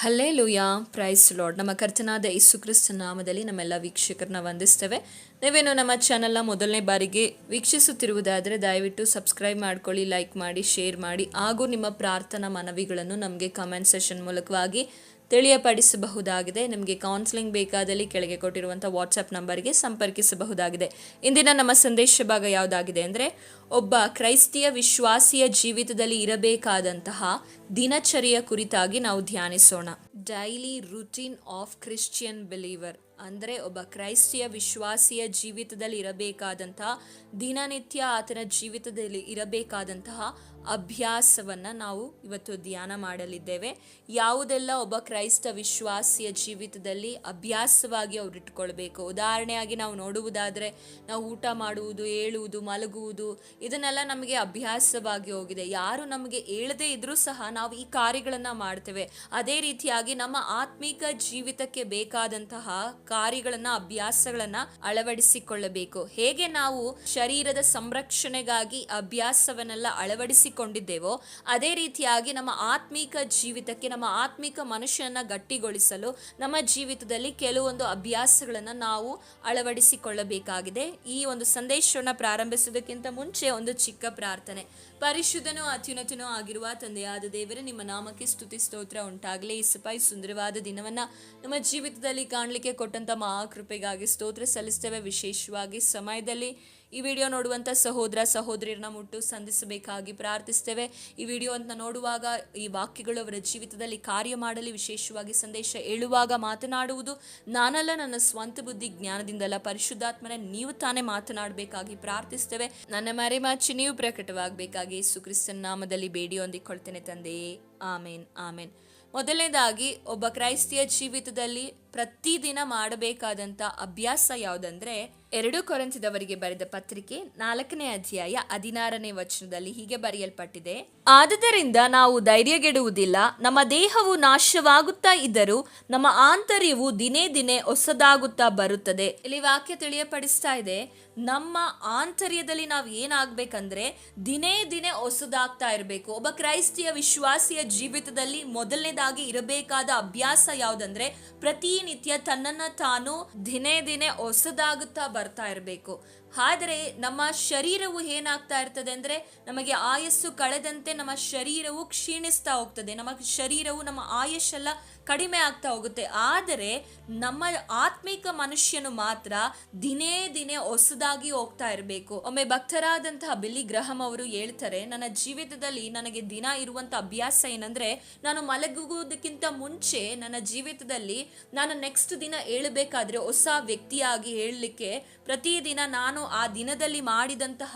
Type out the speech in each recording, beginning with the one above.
ಹಲ್ಲೇ ಲೂಯಾ price lord ನಮ್ಮ ಕರ್ತನಾದ ಯೇಸು ಕ್ರಿಸ್ತ ನಾಮದಲ್ಲಿ ನಮ್ಮೆಲ್ಲ ವೀಕ್ಷಕರನ್ನ ವಂದಿಸ್ತೇವೆ. ನೀವೇನು ನಮ್ಮ ಚಾನಲ್ನ ಮೊದಲನೇ ಬಾರಿಗೆ ವೀಕ್ಷಿಸುತ್ತಿರುವುದಾದರೆ ದಯವಿಟ್ಟು ಸಬ್ಸ್ಕ್ರೈಬ್ ಮಾಡ್ಕೊಳ್ಳಿ ಲೈಕ್ ಮಾಡಿ ಶೇರ್ ಮಾಡಿ, ಹಾಗೂ ನಿಮ್ಮ ಪ್ರಾರ್ಥನಾ ಮನವಿಗಳನ್ನು ನಮಗೆ ಕಮೆಂಟ್ ಸೆಷನ್ ಮೂಲಕವಾಗಿ ತಿಳಿಯಪಡಿಸಬಹುದಾಗಿದೆ. ನಿಮಗೆ ಕೌನ್ಸಿಲಿಂಗ್ ಬೇಕಾದಲ್ಲಿ ಕೆಳಗೆ ಕೊಟ್ಟಿರುವಂಥ ವಾಟ್ಸಪ್ ನಂಬರ್ಗೆ ಸಂಪರ್ಕಿಸಬಹುದಾಗಿದೆ. ಇಂದಿನ ನಮ್ಮ ಸಂದೇಶ ಭಾಗ ಯಾವುದಾಗಿದೆ ಅಂದರೆ, ಒಬ್ಬ ಕ್ರೈಸ್ತಿಯ ವಿಶ್ವಾಸಿಯ ಜೀವಿತದಲ್ಲಿ ಇರಬೇಕಾದಂತಹ ದಿನಚರಿಯ ಕುರಿತಾಗಿ ನಾವು ಧ್ಯಾನಿಸೋಣ. Daily routine of Christian believer ಅಂದರೆ ಒಬ್ಬ ಕ್ರೈಸ್ತಿಯ ವಿಶ್ವಾಸಿಯ ಜೀವಿತದಲ್ಲಿ ಇರಬೇಕಾದಂತಹ ದಿನನಿತ್ಯ ಆತನ ಜೀವಿತದಲ್ಲಿ ಇರಬೇಕಾದಂತಹ ಅಭ್ಯಾಸವನ್ನು ನಾವು ಇವತ್ತು ಧ್ಯಾನ ಮಾಡಲಿದ್ದೇವೆ. ಯಾವುದೆಲ್ಲ ಒಬ್ಬ ಕ್ರೈಸ್ತ ವಿಶ್ವಾಸಿಯ ಜೀವಿತದಲ್ಲಿ ಅಭ್ಯಾಸವಾಗಿ ಅವ್ರು ಇಟ್ಕೊಳ್ಬೇಕು. ಉದಾಹರಣೆಯಾಗಿ ನಾವು ನೋಡುವುದಾದರೆ ನಾವು ಊಟ ಮಾಡುವುದು, ಏಳುವುದು, ಮಲಗುವುದು ಇದನ್ನೆಲ್ಲ ನಮಗೆ ಅಭ್ಯಾಸವಾಗಿ ಹೋಗಿದೆ. ಯಾರು ನಮಗೆ ಹೇಳದೇ ಇದ್ರೂ ಸಹ ನಾವು ಈ ಕಾರ್ಯಗಳನ್ನು ಮಾಡ್ತೇವೆ. ಅದೇ ರೀತಿಯಾಗಿ ನಮ್ಮ ಆತ್ಮಿಕ ಜೀವಿತಕ್ಕೆ ಬೇಕಾದಂತಹ ಕಾರ್ಯಗಳನ್ನ ಅಭ್ಯಾಸಗಳನ್ನ ಅಳವಡಿಸಿಕೊಳ್ಳಬೇಕು. ಹೇಗೆ ನಾವು ಶರೀರದ ಸಂರಕ್ಷಣೆಗಾಗಿ ಅಭ್ಯಾಸವನ್ನೆಲ್ಲ ಅಳವಡಿಸಿಕೊಂಡಿದ್ದೇವೋ, ಅದೇ ರೀತಿಯಾಗಿ ನಮ್ಮ ಆತ್ಮಿಕ ಜೀವಿತಕ್ಕೆ, ನಮ್ಮ ಆತ್ಮಿಕ ಮನುಷ್ಯನ ಗಟ್ಟಿಗೊಳಿಸಲು ನಮ್ಮ ಜೀವಿತದಲ್ಲಿ ಕೆಲವೊಂದು ಅಭ್ಯಾಸಗಳನ್ನು ನಾವು ಅಳವಡಿಸಿಕೊಳ್ಳಬೇಕಾಗಿದೆ. ಈ ಒಂದು ಸಂದೇಶವನ್ನು ಪ್ರಾರಂಭಿಸುವುದಕ್ಕಿಂತ ಮುಂಚೆ ಒಂದು ಚಿಕ್ಕ ಪ್ರಾರ್ಥನೆ. ಪರಿಶುದ್ಧನೂ ಅತ್ಯುನ್ನತನೂ ಆಗಿರುವ ತಂದೆಯಾದ ದೇವರೇ, ನಿಮ್ಮ ನಾಮಕ್ಕೆ ಸ್ತುತಿ, ಸ್ತೋತ್ರ ಉಂಟಾಗಲಿ. ಈ ಸಪಾಯಿ ಸುಂದರವಾದ ದಿನವನ್ನ ನಮ್ಮ ಜೀವಿತದಲ್ಲಿ ಕಾಣಲಿಕ್ಕೆ ಕೊಟ್ಟಂತ ಮಹಾಕೃಪೆಗಾಗಿ ಸ್ತೋತ್ರ ಸಲ್ಲಿಸ್ತೇವೆ. ವಿಶೇಷವಾಗಿ ಸಮಯದಲ್ಲಿ ಈ ವಿಡಿಯೋ ನೋಡುವಂಥ ಸಹೋದರ, ಸಹೋದರಿಯರನ್ನ ಮುಟ್ಟು ಸಂಧಿಸಬೇಕಾಗಿ ಪ್ರಾರ್ಥಿಸ್ತೇವೆ. ಈ ವಿಡಿಯೋ ಅಂತ ನೋಡುವಾಗ ಈ ವಾಕ್ಯಗಳು ಅವರ ಜೀವಿತದಲ್ಲಿ ಕಾರ್ಯ ಮಾಡಲಿ, ವಿಶೇಷವಾಗಿ ಸಂದೇಶ ಹೇಳುವಾಗ ಮಾತನಾಡುವುದು. ನಾನಲ್ಲ, ನನ್ನ ಸ್ವಂತ ಬುದ್ಧಿ ಜ್ಞಾನದಿಂದಲ್ಲ ಪರಿಶುದ್ಧಾತ್ಮನ ನೀವು ತಾನೇ ಮಾತನಾಡಬೇಕಾಗಿ ಪ್ರಾರ್ಥಿಸ್ತೇವೆ. ನನ್ನ ಮರೆಮಾಚಿ ನೀವು ಪ್ರಕಟವಾಗಬೇಕಾಗಿ ಯೇಸು ಕ್ರಿಸ್ತನ ನಾಮದಲ್ಲಿ ಬೇಡಿ ಹೊಂದಿಕೊಳ್ತೇನೆ ತಂದೆಯೇ ಆಮೇನ್ ಆಮೇನ್. ಮೊದಲನೇದಾಗಿ ಒಬ್ಬ ಕ್ರೈಸ್ತಿಯ ಜೀವಿತದಲ್ಲಿ ಪ್ರತಿದಿನ ಮಾಡಬೇಕಾದಂಥ ಅಭ್ಯಾಸ ಯಾವುದಂದ್ರೆ ಎರಡು ಕೊರಂತಿದವರಿಗೆ ಬರೆದ ಪತ್ರಿಕೆ ನಾಲ್ಕನೇ ಅಧ್ಯಾಯ ಹದಿನಾರನೇ ವಚನದಲ್ಲಿ ಹೀಗೆ ಬರೆಯಲ್ಪಟ್ಟಿದೆ. ಆದುದರಿಂದ ನಾವು ಧೈರ್ಯಗೆಡುವುದಿಲ್ಲ, ನಮ್ಮ ದೇಹವು ನಾಶವಾಗುತ್ತಾ ಇದ್ದರೂ ನಮ್ಮ ಆಂತರ್ಯವು ದಿನೇ ದಿನೇ ಹೊಸದಾಗುತ್ತಾ ಬರುತ್ತದೆ. ಇಲ್ಲಿ ವಾಕ್ಯ ತಿಳಿಯಪಡಿಸ್ತಾ ಇದೆ, ನಮ್ಮ ಆಂತರ್ಯದಲ್ಲಿ ನಾವು ಏನಾಗಬೇಕಂದ್ರೆ ದಿನೇ ದಿನೇ ಹೊಸದಾಗ್ತಾ ಇರಬೇಕು. ಒಬ್ಬ ಕ್ರೈಸ್ತಿಯ ವಿಶ್ವಾಸಿಯ ಜೀವಿತದಲ್ಲಿ ಮೊದಲನೇದಾಗಿ ಇರಬೇಕಾದ ಅಭ್ಯಾಸ ಯಾವುದಂದ್ರೆ ಪ್ರತಿನಿತ್ಯ ತನ್ನನ್ನ ತಾನು ದಿನೇ ದಿನೇ ಹೊಸದಾಗುತ್ತಾ ಬರ್ತಾ ಇರಬೇಕು. ಆದರೆ ನಮ್ಮ ಶರೀರವು ಏನಾಗ್ತಾ ಇರ್ತದೆ ಅಂದರೆ ನಮಗೆ ಆಯಸ್ಸು ಕಳೆದಂತೆ ನಮ್ಮ ಶರೀರವು ಕ್ಷೀಣಿಸ್ತಾ ಹೋಗ್ತದೆ. ನಮ್ಮ ಶರೀರವು ನಮ್ಮ ಆಯಸ್ಸೆಲ್ಲ ಕಡಿಮೆ ಆಗ್ತಾ ಹೋಗುತ್ತೆ. ಆದರೆ ನಮ್ಮ ಆತ್ಮಿಕ ಮನುಷ್ಯನು ಮಾತ್ರ ದಿನೇ ದಿನೇ ಹೊಸದಾಗಿ ಹೋಗ್ತಾ ಇರಬೇಕು. ಒಮ್ಮೆ ಭಕ್ತರಾದಂತಹ ಬಿಲ್ಲಿ ಗ್ರಹಂ ಅವರು ಹೇಳ್ತಾರೆ, ನನ್ನ ಜೀವಿತದಲ್ಲಿ ನನಗೆ ದಿನ ಇರುವಂತ ಅಭ್ಯಾಸ ಏನಂದ್ರೆ, ನಾನು ಮಲಗುವುದಕ್ಕಿಂತ ಮುಂಚೆ ನನ್ನ ಜೀವಿತದಲ್ಲಿ ನಾನು ನೆಕ್ಸ್ಟ್ ದಿನ ಹೇಳಬೇಕಾದ್ರೆ ಹೊಸ ವ್ಯಕ್ತಿಯಾಗಿ ಹೇಳಲಿಕ್ಕೆ ಪ್ರತಿದಿನ ನಾನು ಆ ದಿನದಲ್ಲಿ ಮಾಡಿದಂತಹ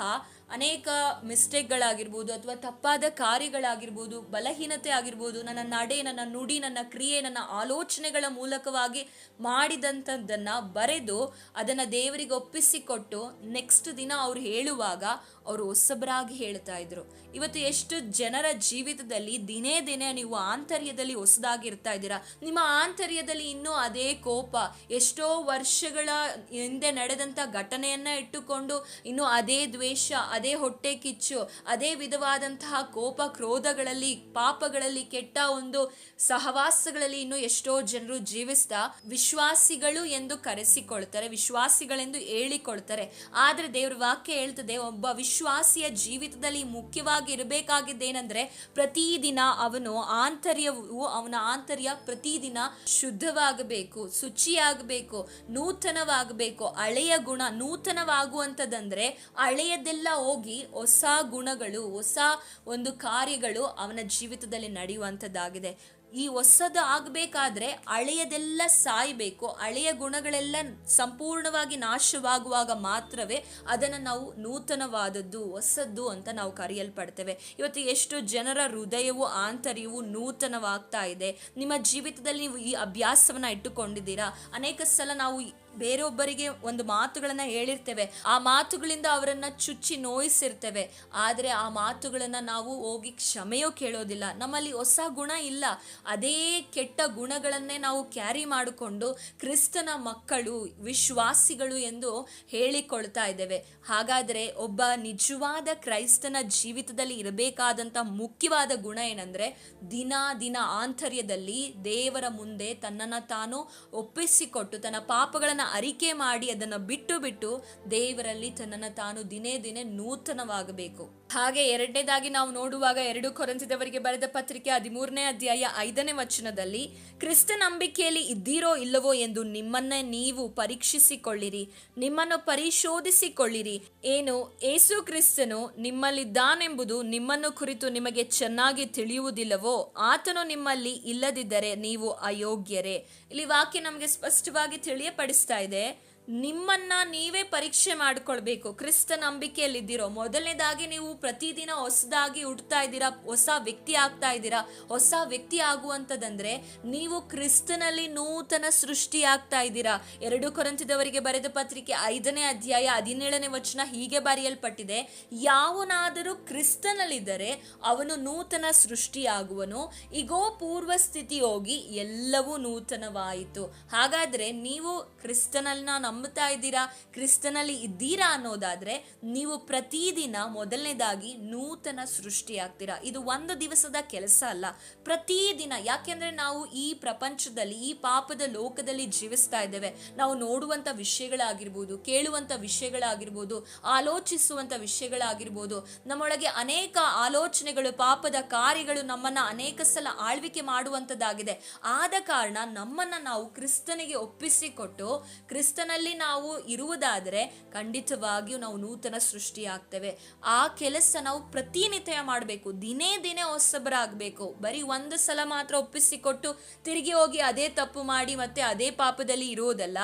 ಅನೇಕ ಮಿಸ್ಟೇಕ್ಗಳಾಗಿರ್ಬೋದು ಅಥವಾ ತಪ್ಪಾದ ಕಾರ್ಯಗಳಾಗಿರ್ಬೋದು, ಬಲಹೀನತೆ ಆಗಿರ್ಬೋದು, ನನ್ನ ನಡೆ, ನನ್ನ ನುಡಿ, ನನ್ನ ಕ್ರಿಯೆ, ನನ್ನ ಆಲೋಚನೆಗಳ ಮೂಲಕವಾಗಿ ಮಾಡಿದಂಥದ್ದನ್ನು ಬರೆದು ಅದನ್ನು ದೇವರಿಗೆ ಒಪ್ಪಿಸಿಕೊಟ್ಟು ನೆಕ್ಸ್ಟ್ ದಿನ ಅವ್ರು ಹೇಳುವಾಗ ಅವರು ಹೊಸಬರಾಗಿ ಹೇಳ್ತಾ ಇದ್ರು. ಇವತ್ತು ಎಷ್ಟು ಜನರ ಜೀವಿತದಲ್ಲಿ ದಿನೇ ದಿನೇ ನೀವು ಆಂತರ್ಯದಲ್ಲಿ ಹೊಸದಾಗಿ ಇರ್ತಾ ಇದ್ದೀರಾ? ನಿಮ್ಮ ಆಂತರ್ಯದಲ್ಲಿ ಇನ್ನೂ ಅದೇ ಕೋಪ. ಎಷ್ಟೋ ವರ್ಷಗಳ ಹಿಂದೆ ನಡೆದಂಥ ಘಟನೆಯನ್ನ ಇಟ್ಟುಕೊಂಡು ಇನ್ನು ಅದೇ ದ್ವೇಷ ಅದೇ ಹೊಟ್ಟೆ ಕಿಚ್ಚು, ಅದೇ ವಿಧವಾದಂತಹ ಕೋಪ ಕ್ರೋಧಗಳಲ್ಲಿ, ಪಾಪಗಳಲ್ಲಿ ಕೆಟ್ಟ ಒಂದು ಸಹವಾಸಗಳಲ್ಲಿ ಇನ್ನು ಎಷ್ಟೋ ಜನರು ಜೀವಿಸ್ತಾ ವಿಶ್ವಾಸಿಗಳು ಎಂದು ಕರೆಸಿಕೊಳ್ತಾರೆ, ವಿಶ್ವಾಸಿಗಳೆಂದು ಹೇಳಿಕೊಳ್ತಾರೆ. ಆದ್ರೆ ದೇವ್ರ ವಾಕ್ಯ ಹೇಳ್ತದೆ, ಒಬ್ಬ ವಿಶ್ವಾಸಿಯ ಜೀವಿತದಲ್ಲಿ ಮುಖ್ಯವಾಗಿ ಇರಬೇಕಾಗಿದ್ದೇನೆಂದ್ರೆ ಪ್ರತಿದಿನ ಅವನು ಆಂತರ್ಯವು, ಅವನ ಆಂತರ್ಯ ಪ್ರತಿದಿನ ಶುದ್ಧವಾಗಬೇಕು, ಶುಚಿಯಾಗಬೇಕು, ನೂತನವಾಗಬೇಕು, ಹಳೆಯ ಗುಣ, ನೂತನವಾಗುವಂಥದ್ದಂದ್ರೆ ಹಳೆಯದೆಲ್ಲ ಹೋಗಿ ಹೊಸ ಗುಣಗಳು, ಹೊಸ ಒಂದು ಕಾರ್ಯಗಳು ಅವನ ಜೀವಿತದಲ್ಲಿ ನಡೆಯುವಂಥದ್ದಾಗಿದೆ. ಈ ಹೊಸದು ಆಗಬೇಕಾದ್ರೆ ಹಳೆಯದೆಲ್ಲ ಸಾಯಬೇಕು. ಹಳೆಯ ಗುಣಗಳೆಲ್ಲ ಸಂಪೂರ್ಣವಾಗಿ ನಾಶವಾಗುವಾಗ ಮಾತ್ರವೇ ಅದನ್ನು ನಾವು ನೂತನವಾದದ್ದು, ಹೊಸದ್ದು ಅಂತ ನಾವು ಕರೆಯಲ್ಪಡ್ತೇವೆ. ಇವತ್ತು ಎಷ್ಟು ಜನರ ಹೃದಯವು, ಆಂತರ್ಯವು ನೂತನವಾಗ್ತಾ ಇದೆ. ನಿಮ್ಮ ಜೀವಿತದಲ್ಲಿ ನೀವು ಈ ಅಭ್ಯಾಸವನ್ನು ಇಟ್ಟುಕೊಂಡಿದ್ದೀರಾ? ಅನೇಕ ಸಲ ನಾವು ಬೇರೊಬ್ಬರಿಗೆ ಒಂದು ಮಾತುಗಳನ್ನು ಹೇಳಿರ್ತೇವೆ. ಆ ಮಾತುಗಳಿಂದ ಅವರನ್ನು ಚುಚ್ಚಿ ನೋಯಿಸಿರ್ತೇವೆ. ಆದರೆ ಆ ಮಾತುಗಳನ್ನು ನಾವು ಹೋಗಿ ಕ್ಷಮೆಯೋ ಕೇಳೋದಿಲ್ಲ. ನಮ್ಮಲ್ಲಿ ಹೊಸ ಗುಣ ಇಲ್ಲ. ಅದೇ ಕೆಟ್ಟ ಗುಣಗಳನ್ನೇ ನಾವು ಕ್ಯಾರಿ ಮಾಡಿಕೊಂಡು ಕ್ರಿಸ್ತನ ಮಕ್ಕಳು, ವಿಶ್ವಾಸಿಗಳು ಎಂದು ಹೇಳಿಕೊಳ್ತಾ ಇದ್ದೇವೆ. ಹಾಗಾದರೆ ಒಬ್ಬ ನಿಜವಾದ ಕ್ರೈಸ್ತನ ಜೀವಿತದಲ್ಲಿ ಇರಬೇಕಾದಂಥ ಮುಖ್ಯವಾದ ಗುಣ ಏನಂದ್ರೆ ದಿನ ದಿನ ಆಂತರ್ಯದಲ್ಲಿ ದೇವರ ಮುಂದೆ ತನ್ನನ್ನು ತಾನು ಒಪ್ಪಿಸಿಕೊಟ್ಟು ತನ್ನ ಪಾಪಗಳನ್ನು ಅರಿಕೆ ಮಾಡಿ ಅದನ್ನು ಬಿಟ್ಟು ಬಿಟ್ಟು ದೇವರಲ್ಲಿ ತನ್ನನ್ನು ತಾನು ದಿನೇ ದಿನೇ ನೂತನವಾಗಬೇಕು. ಹಾಗೆ ಎರಡನೇದಾಗಿ ನಾವು ನೋಡುವಾಗ ಎರಡು ಕೊರಂತಿದವರಿಗೆ ಬರೆದ ಪತ್ರಿಕೆ ಹದಿಮೂರನೇ ಅಧ್ಯಾಯ ಐದನೇ ವಚನದಲ್ಲಿ, ಕ್ರಿಸ್ತ ನಂಬಿಕೆಯಲ್ಲಿ ಇದ್ದೀರೋ ಇಲ್ಲವೋ ಎಂದು ನಿಮ್ಮನ್ನೇ ನೀವು ಪರೀಕ್ಷಿಸಿಕೊಳ್ಳಿರಿ, ನಿಮ್ಮನ್ನು ಪರಿಶೋಧಿಸಿಕೊಳ್ಳಿರಿ. ಏನು, ಏಸು ಕ್ರಿಸ್ತನು ನಿಮ್ಮಲ್ಲಿದ್ದಾನೆಂಬುದು ನಿಮ್ಮನ್ನು ಕುರಿತು ನಿಮಗೆ ಚೆನ್ನಾಗಿ ತಿಳಿಯುವುದಿಲ್ಲವೋ, ಆತನು ನಿಮ್ಮಲ್ಲಿ ಇಲ್ಲದಿದ್ದರೆ ನೀವು ಅಯೋಗ್ಯರೇ. ಇಲ್ಲಿ ವಾಕ್ಯ ನಮಗೆ ಸ್ಪಷ್ಟವಾಗಿ ತಿಳಿಯಪಡಿಸ್ತಾ ಇದೆ ನಿಮ್ಮನ್ನ ನೀವೇ ಪರೀಕ್ಷೆ ಮಾಡ್ಕೊಳ್ಬೇಕು. ಕ್ರಿಸ್ತ ನಂಬಿಕೆಯಲ್ಲಿದ್ದೀರೋ, ಮೊದಲನೇದಾಗಿ ನೀವು ಪ್ರತಿದಿನ ಹೊಸದಾಗಿ ಹುಡ್ತಾ ಇದ್ದೀರಾ, ಹೊಸ ವ್ಯಕ್ತಿ ಆಗ್ತಾ ಇದ್ದೀರಾ, ಹೊಸ ವ್ಯಕ್ತಿ ಆಗುವಂಥದ್ದಂದ್ರೆ ನೀವು ಕ್ರಿಸ್ತನಲ್ಲಿ ನೂತನ ಸೃಷ್ಟಿ ಆಗ್ತಾ ಇದ್ದೀರಾ. ಎರಡು ಕೊರಂತಿದವರಿಗೆ ಬರೆದ ಪತ್ರಿಕೆ ಐದನೇ ಅಧ್ಯಾಯ ಹದಿನೇಳನೇ ವಚನ ಹೀಗೆ ಬರೆಯಲ್ಪಟ್ಟಿದೆ, ಯಾವನಾದರೂ ಕ್ರಿಸ್ತನಲ್ಲಿದ್ದರೆ ಅವನು ನೂತನ ಸೃಷ್ಟಿಯಾಗುವನು ಈಗೋ ಪೂರ್ವ ಸ್ಥಿತಿ ಹೋಗಿ ಎಲ್ಲವೂ ನೂತನವಾಯಿತು. ಹಾಗಾದ್ರೆ ನೀವು ಕ್ರಿಸ್ತನನ್ನ ನಂಬುತ್ತಾ ಇದ್ದೀರಾ? ಕ್ರಿಸ್ತನಲ್ಲಿ ಇದ್ದೀರಾ ಅನ್ನೋದಾದ್ರೆ ನೀವು ಪ್ರತಿದಿನ ಮೊದಲನೇದಾಗಿ ನೂತನ ಸೃಷ್ಟಿಯಾಗ್ತೀರಾ. ಇದು ಒಂದು ದಿವಸದ ಕೆಲಸ ಅಲ್ಲ. ಪ್ರತಿದಿನ, ಯಾಕೆಂದ್ರೆ ನಾವು ಈ ಪ್ರಪಂಚದಲ್ಲಿ, ಈ ಪಾಪದ ಲೋಕದಲ್ಲಿ ಜೀವಿಸ್ತಾ ಇದ್ದೇವೆ. ನಾವು ನೋಡುವಂತ ವಿಷಯಗಳಾಗಿರ್ಬೋದು ಕೇಳುವಂತ ವಿಷಯಗಳಾಗಿರ್ಬೋದು ಆಲೋಚಿಸುವಂತ ವಿಷಯಗಳಾಗಿರ್ಬೋದು, ನಮ್ಮೊಳಗೆ ಅನೇಕ ಆಲೋಚನೆಗಳು, ಪಾಪದ ಕಾರ್ಯಗಳು ನಮ್ಮನ್ನ ಅನೇಕ ಸಲ ಆಳ್ವಿಕೆ ಮಾಡುವಂಥದ್ದಾಗಿದೆ. ಆದ ಕಾರಣ ನಮ್ಮನ್ನ ನಾವು ಕ್ರಿಸ್ತನಿಗೆ ಒಪ್ಪಿಸಿಕೊಟ್ಟು, ಕ್ರಿಸ್ತನಲ್ಲಿ ನಾವು ಇರುವುದಾದರೆ ಖಂಡಿತವಾಗಿಯೂ ನಾವು ನೂತನ ಸೃಷ್ಟಿಯಾಗ್ತೇವೆ. ಆ ಕೆಲಸ ನಾವು ಪ್ರತಿನಿತ್ಯ ಮಾಡಬೇಕು. ದಿನೇ ದಿನೇ ಹೊಸಬರಾಗಬೇಕು. ಬರೀ ಒಂದು ಸಲ ಮಾತ್ರ ಒಪ್ಪಿಸಿಕೊಟ್ಟು ತಿರುಗಿ ಹೋಗಿ ಅದೇ ತಪ್ಪು ಮಾಡಿ ಮತ್ತೆ ಅದೇ ಪಾಪದಲ್ಲಿ ಇರುವುದಲ್ಲ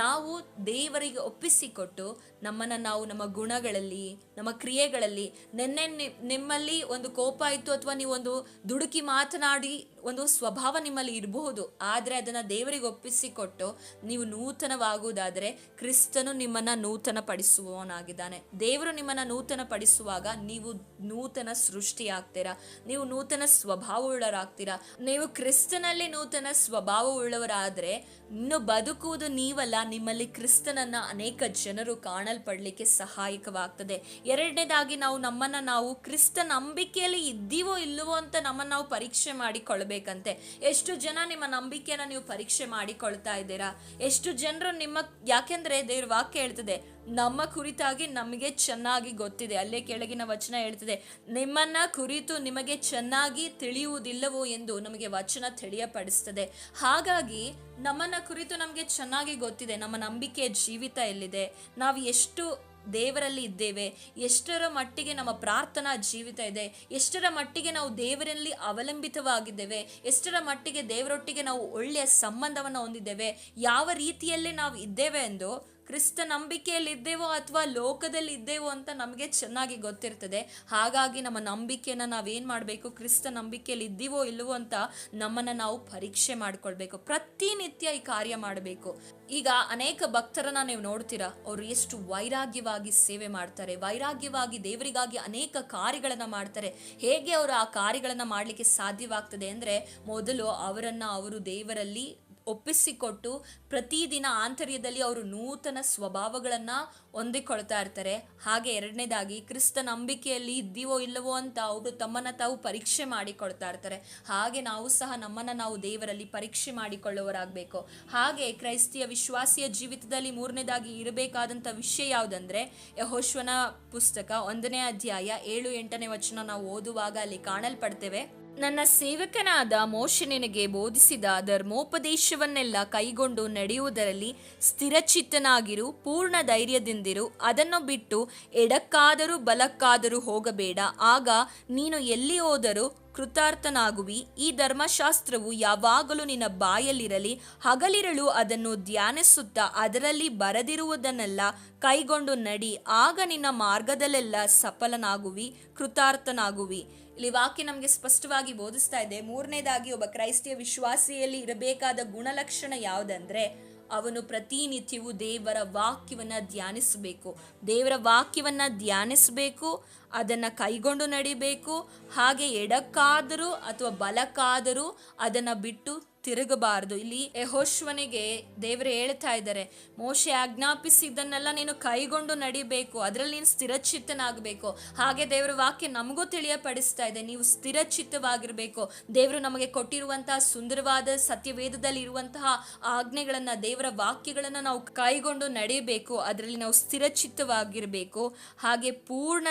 ನಾವು ದೇವರಿಗೆ ಒಪ್ಪಿಸಿಕೊಟ್ಟು ನಮ್ಮನ್ನು ನಾವು ನಮ್ಮ ಗುಣಗಳಲ್ಲಿ, ನಮ್ಮ ಕ್ರಿಯೆಗಳಲ್ಲಿ, ನಿನ್ನೆ ನಿಮ್ಮಲ್ಲಿ ಒಂದು ಕೋಪ ಇತ್ತು ಅಥವಾ ನೀವು ಒಂದು ದುಡುಕಿ ಮಾತನಾಡಿ ಒಂದು ಸ್ವಭಾವ ನಿಮ್ಮಲ್ಲಿ ಇರಬಹುದು, ಆದರೆ ಅದನ್ನು ದೇವರಿಗೆ ಒಪ್ಪಿಸಿಕೊಟ್ಟು ನೀವು ನೂತನವಾಗುವುದಾದರೆ ಕ್ರಿಸ್ತನು ನಿಮ್ಮನ್ನು ನೂತನ ಪಡಿಸುವವನಾಗಿದ್ದಾನೆ ದೇವರು ನಿಮ್ಮನ್ನು ನೂತನ ಪಡಿಸುವಾಗ ನೀವು ನೂತನ ಸೃಷ್ಟಿಯಾಗ್ತೀರಾ, ನೀವು ನೂತನ ಸ್ವಭಾವವುಳ್ಳರಾಗ್ತೀರಾ ನೀವು ಕ್ರಿಸ್ತನಲ್ಲಿ ನೂತನ ಸ್ವಭಾವವುಳ್ಳವರಾದರೆ ಇನ್ನು ಬದುಕುವುದು ನೀವಲ್ಲ. ನಿಮ್ಮಲ್ಲಿ ಕ್ರಿಸ್ತನನ್ನ ಅನೇಕ ಜನರು ಕಾಣಲ್ಪಡ್ಲಿಕ್ಕೆ ಸಹಾಯಕವಾಗ್ತದೆ. ಎರಡನೇದಾಗಿ ನಾವು ನಮ್ಮನ್ನ ನಾವು ಕ್ರಿಸ್ತ ನಂಬಿಕೆಯಲ್ಲಿ ಇದ್ದೀವೋ ಇಲ್ಲವೋ ಅಂತ ನಮ್ಮನ್ನ ನಾವು ಪರೀಕ್ಷೆ ಮಾಡಿಕೊಳ್ಬೇಕಂತೆ ಎಷ್ಟು ಜನ ನಿಮ್ಮ ನಂಬಿಕೆಯನ್ನ ನೀವು ಪರೀಕ್ಷೆ ಮಾಡಿಕೊಳ್ತಾ ಇದ್ದೀರಾ? ಎಷ್ಟು ಜನರು ನಿಮ್ಮ, ಯಾಕೆಂದ್ರೆ ದೇವ್ರ ವಾಕ್ಯ ಹೇಳ್ತದೆ ನಮ್ಮ ಕುರಿತಾಗಿ ನಮಗೆ ಚೆನ್ನಾಗಿ ಗೊತ್ತಿದೆ. ಅಲ್ಲೇ ಕೆಳಗಿನ ವಚನ ಹೇಳ್ತಿದೆ, ನಿಮ್ಮನ್ನ ಕುರಿತು ನಿಮಗೆ ಚೆನ್ನಾಗಿ ತಿಳಿಯುವುದಿಲ್ಲವೋ ಎಂದು ನಮಗೆ ವಚನ ತಿಳಿಯಪಡಿಸ್ತದೆ. ಹಾಗಾಗಿ ನಮ್ಮನ್ನ ಕುರಿತು ನಮಗೆ ಚೆನ್ನಾಗಿ ಗೊತ್ತಿದೆ. ನಮ್ಮ ನಂಬಿಕೆ ಜೀವಿತ ಎಲ್ಲಿದೆ? ನಾವು ಎಷ್ಟು ದೇವರಲ್ಲಿ ಇದ್ದೇವೆ? ಎಷ್ಟರ ಮಟ್ಟಿಗೆ ನಮ್ಮ ಪ್ರಾರ್ಥನಾ ಜೀವಿತ ಇದೆ? ಎಷ್ಟರ ಮಟ್ಟಿಗೆ ನಾವು ದೇವರಲ್ಲಿ ಅವಲಂಬಿತವಾಗಿದ್ದೇವೆ? ಎಷ್ಟರ ಮಟ್ಟಿಗೆ ದೇವರೊಟ್ಟಿಗೆ ನಾವು ಒಳ್ಳೆಯ ಸಂಬಂಧವನ್ನು ಹೊಂದಿದ್ದೇವೆ? ಯಾವ ರೀತಿಯಲ್ಲಿ ನಾವು ಇದ್ದೇವೆ ಎಂದು ಕ್ರಿಸ್ತ ನಂಬಿಕೆಯಲ್ಲಿದ್ದೇವೋ ಅಥವಾ ಲೋಕದಲ್ಲಿ ಇದ್ದೇವೋ ಅಂತ ನಮಗೆ ಚೆನ್ನಾಗಿ ಗೊತ್ತಿರ್ತದೆ. ಹಾಗಾಗಿ ನಮ್ಮ ನಂಬಿಕೆನ ನಾವೇನು ಮಾಡಬೇಕು? ಕ್ರಿಸ್ತ ನಂಬಿಕೆಯಲ್ಲಿ ಇದ್ದೀವೋ ಇಲ್ಲವೋ ಅಂತ ನಮ್ಮನ್ನು ನಾವು ಪರೀಕ್ಷೆ ಮಾಡಿಕೊಳ್ಬೇಕು. ಪ್ರತಿನಿತ್ಯ ಈ ಕಾರ್ಯ ಮಾಡಬೇಕು. ಈಗ ಅನೇಕ ಭಕ್ತರನ್ನ ನೀವು ನೋಡ್ತೀರಾ? ಅವರು ಎಷ್ಟು ವೈರಾಗ್ಯವಾಗಿ ಸೇವೆ ಮಾಡ್ತಾರೆ. ವೈರಾಗ್ಯವಾಗಿ ದೇವರಿಗಾಗಿ ಅನೇಕ ಕಾರ್ಯಗಳನ್ನು ಮಾಡ್ತಾರೆ. ಹೇಗೆ ಅವರು ಆ ಕಾರ್ಯಗಳನ್ನ ಮಾಡಲಿಕ್ಕೆ ಸಾಧ್ಯವಾಗ್ತದೆ ಅಂದರೆ, ಮೊದಲು ಅವರನ್ನು ಅವರು ದೇವರಲ್ಲಿ ಒಪ್ಪಿಸಿಕೊಟ್ಟು ಪ್ರತಿದಿನ ಆಂತರ್ಯದಲ್ಲಿ ಅವರು ನೂತನ ಸ್ವಭಾವಗಳನ್ನು ಹೊಂದಿಕೊಳ್ತಾ ಇರ್ತಾರೆ. ಹಾಗೆ ಎರಡನೇದಾಗಿ, ಕ್ರಿಸ್ತ ನಂಬಿಕೆಯಲ್ಲಿ ಇದ್ದೀವೋ ಇಲ್ಲವೋ ಅಂತ ಅವರು ತಮ್ಮನ್ನು ತಾವು ಪರೀಕ್ಷೆ ಮಾಡಿಕೊಳ್ತಾ ಇರ್ತಾರೆ. ಹಾಗೆ ನಾವು ಸಹ ನಮ್ಮನ್ನು ನಾವು ದೇವರಲ್ಲಿ ಪರೀಕ್ಷೆ ಮಾಡಿಕೊಳ್ಳುವರಾಗಬೇಕು ಹಾಗೆ ಕ್ರೈಸ್ತಿಯ ವಿಶ್ವಾಸಿಯ ಜೀವಿತದಲ್ಲಿ ಮೂರನೇದಾಗಿ ಇರಬೇಕಾದಂಥ ವಿಷಯ ಯಾವುದಂದ್ರೆ, ಯಹೋಶ್ವನ ಪುಸ್ತಕ ಒಂದನೇ ಅಧ್ಯಾಯ ಏಳು ಎಂಟನೇ ವಚನ ನಾವು ಓದುವಾಗ ಅಲ್ಲಿ ಕಾಣಲ್ಪಡ್ತೇವೆ. ನನ್ನ ಸೇವಕನಾದ ಮೋಶೆ ನಿನಗೆ ಬೋಧಿಸಿದ ಧರ್ಮೋಪದೇಶವನ್ನೆಲ್ಲ ಕೈಗೊಂಡು ನಡೆಯುವುದರಲ್ಲಿ ಸ್ಥಿರಚಿತ್ತನಾಗಿರು, ಪೂರ್ಣ ಧೈರ್ಯದಿಂದಿರು. ಅದನ್ನು ಬಿಟ್ಟು ಎಡಕ್ಕಾದರೂ ಬಲಕ್ಕಾದರೂ ಹೋಗಬೇಡ. ಆಗ ನೀನು ಎಲ್ಲಿ ಹೋದರೂ ಕೃತಾರ್ಥನಾಗುವಿ. ಈ ಧರ್ಮಶಾಸ್ತ್ರವು ಯಾವಾಗಲೂ ನಿನ್ನ ಬಾಯಲ್ಲಿರಲಿ ಹಗಲಿರಲು ಅದನ್ನು ಧ್ಯಾನಿಸುತ್ತಾ ಅದರಲ್ಲಿ ಬರೆದಿರುವುದನ್ನೆಲ್ಲ ಕೈಗೊಂಡು ನಡಿ. ಆಗ ನಿನ್ನ ಮಾರ್ಗದಲ್ಲೆಲ್ಲ ಸಫಲನಾಗುವಿ, ಕೃತಾರ್ಥನಾಗುವಿ. ಇಲ್ಲಿ ವಾಕ್ಯ ನಮಗೆ ಸ್ಪಷ್ಟವಾಗಿ ಬೋಧಿಸ್ತಾ ಇದೆ. ಮೂರನೇದಾಗಿ ಒಬ್ಬ ಕ್ರೈಸ್ತಿಯ ವಿಶ್ವಾಸಿಯಲ್ಲಿ ಇರಬೇಕಾದ ಗುಣಲಕ್ಷಣ ಯಾವುದಂದ್ರೆ ಅವನು ಪ್ರತಿನಿತ್ಯವೂ ದೇವರ ವಾಕ್ಯವನ್ನು ಧ್ಯಾನಿಸಬೇಕು. ದೇವರ ವಾಕ್ಯವನ್ನು ಧ್ಯಾನಿಸಬೇಕು ಅದನ್ನ ಕೈಗೊಂಡು ನಡಿಬೇಕು, ಹಾಗೆ ಎಡಕ್ಕಾದರೂ ಅಥವಾ ಬಲಕ್ಕಾದರೂ ಅದನ್ನ ಬಿಟ್ಟು ತಿರುಗಬಾರದು. ಇಲ್ಲಿ ಯಹೋಶ್ವನಿಗೆ ದೇವರು ಹೇಳ್ತಾ ಇದ್ದಾರೆ, ಮೋಶೆ ಆಜ್ಞಾಪಿಸಿದ್ದನ್ನೆಲ್ಲ ನೀನು ಕೈಗೊಂಡು ನಡಿಬೇಕು, ಅದರಲ್ಲಿ ನೀನು ಸ್ಥಿರಚಿತ್ತನಾಗಬೇಕು. ಹಾಗೆ ದೇವರ ವಾಕ್ಯ ನಮಗೂ ತಿಳಿಯಪಡಿಸ್ತಾ ಇದೆ, ನೀವು ಸ್ಥಿರಚಿತ್ತವಾಗಿರಬೇಕು. ದೇವರು ನಮಗೆ ಕೊಟ್ಟಿರುವಂತಹ ಸುಂದರವಾದ ಸತ್ಯವೇದದಲ್ಲಿ ಇರುವಂತಹ ಆಜ್ಞೆಗಳನ್ನ, ದೇವರ ವಾಕ್ಯಗಳನ್ನು ನಾವು ಕೈಗೊಂಡು ನಡೆಯಬೇಕು ಅದರಲ್ಲಿ ನಾವು ಸ್ಥಿರಚಿತ್ತವಾಗಿರಬೇಕು. ಹಾಗೆ ಪೂರ್ಣ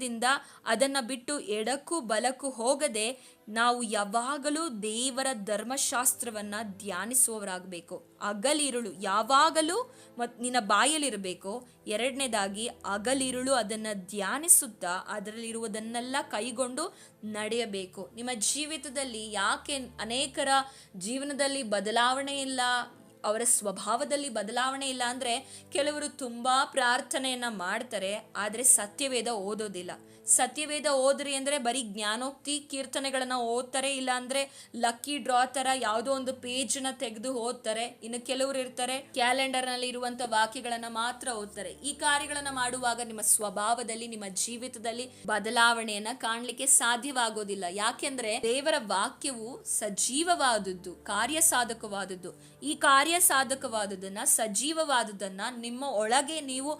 ಧೈರ್ಯದಿಂದ ಅದನ್ನ ಬಿಟ್ಟು ಎಡಕ್ಕೂ ಬಲಕ್ಕೂ ಹೋಗದೆ ನಾವು ಯಾವಾಗಲೂ ದೇವರ ಧರ್ಮಶಾಸ್ತ್ರವನ್ನ ಧ್ಯಾನಿಸುವವರಾಗಬೇಕು. ಅಗಲಿರುಳು ಯಾವಾಗಲೂ ಮತ್ ನಿನ್ನ ಬಾಯಲ್ಲಿರಬೇಕು. ಎರಡನೇದಾಗಿ ಅಗಲಿರುಳು ಅದನ್ನ ಧ್ಯಾನಿಸುತ್ತಾ ಅದರಲ್ಲಿರುವುದನ್ನೆಲ್ಲ ಕೈಗೊಂಡು ನಡೆಯಬೇಕು. ನಿಮ್ಮ ಜೀವಿತದಲ್ಲಿ ಯಾಕೆ ಅನೇಕರ ಜೀವನದಲ್ಲಿ ಬದಲಾವಣೆ ಇಲ್ಲ? ಅವರ ಸ್ವಭಾವದಲ್ಲಿ ಬದಲಾವಣೆ ಇಲ್ಲ ಅಂದ್ರೆ ಕೆಲವರು ತುಂಬಾ ಪ್ರಾರ್ಥನೆಯನ್ನ ಮಾಡ್ತಾರೆ ಆದರೆ ಸತ್ಯವೇದ ಓದೋದಿಲ್ಲ. ಸತ್ಯವೇದ ಓದ್ರಿ ಅಂದ್ರೆ ಬರೀ ಜ್ಞಾನೋಕ್ತಿ ಕೀರ್ತನೆಗಳನ್ನ ಓದ್ತಾರೆ, ಇಲ್ಲ ಅಂದ್ರೆ ಲಕ್ಕಿ ಡ್ರಾ ತರ ಯಾವುದೋ ಒಂದು ಪೇಜ್ನ ತೆಗೆದು ಓದ್ತಾರೆ. ಇನ್ನು ಕೆಲವರು ಇರ್ತಾರೆ ಕ್ಯಾಲೆಂಡರ್ನಲ್ಲಿ ಇರುವಂತ ವಾಕ್ಯಗಳನ್ನ ಮಾತ್ರ ಓದ್ತಾರೆ. ಈ ಕಾರ್ಯಗಳನ್ನ ಮಾಡುವಾಗ ನಿಮ್ಮ ಸ್ವಭಾವದಲ್ಲಿ, ನಿಮ್ಮ ಜೀವಿತದಲ್ಲಿ ಬದಲಾವಣೆಯನ್ನ ಕಾಣ್ಲಿಕ್ಕೆ ಸಾಧ್ಯವಾಗೋದಿಲ್ಲ. ಯಾಕೆಂದ್ರೆ ದೇವರ ವಾಕ್ಯವು ಸಜೀವವಾದದ್ದು ಕಾರ್ಯ ಸಾಧಕವಾದದ್ದು ಈ ಕಾರ್ಯ ಸಾಧಕವಾದದನ್ನ ಸಜೀವವಾದದನ್ನ ನಿಮ್ಮ ಒಳಗೆ ನೀವು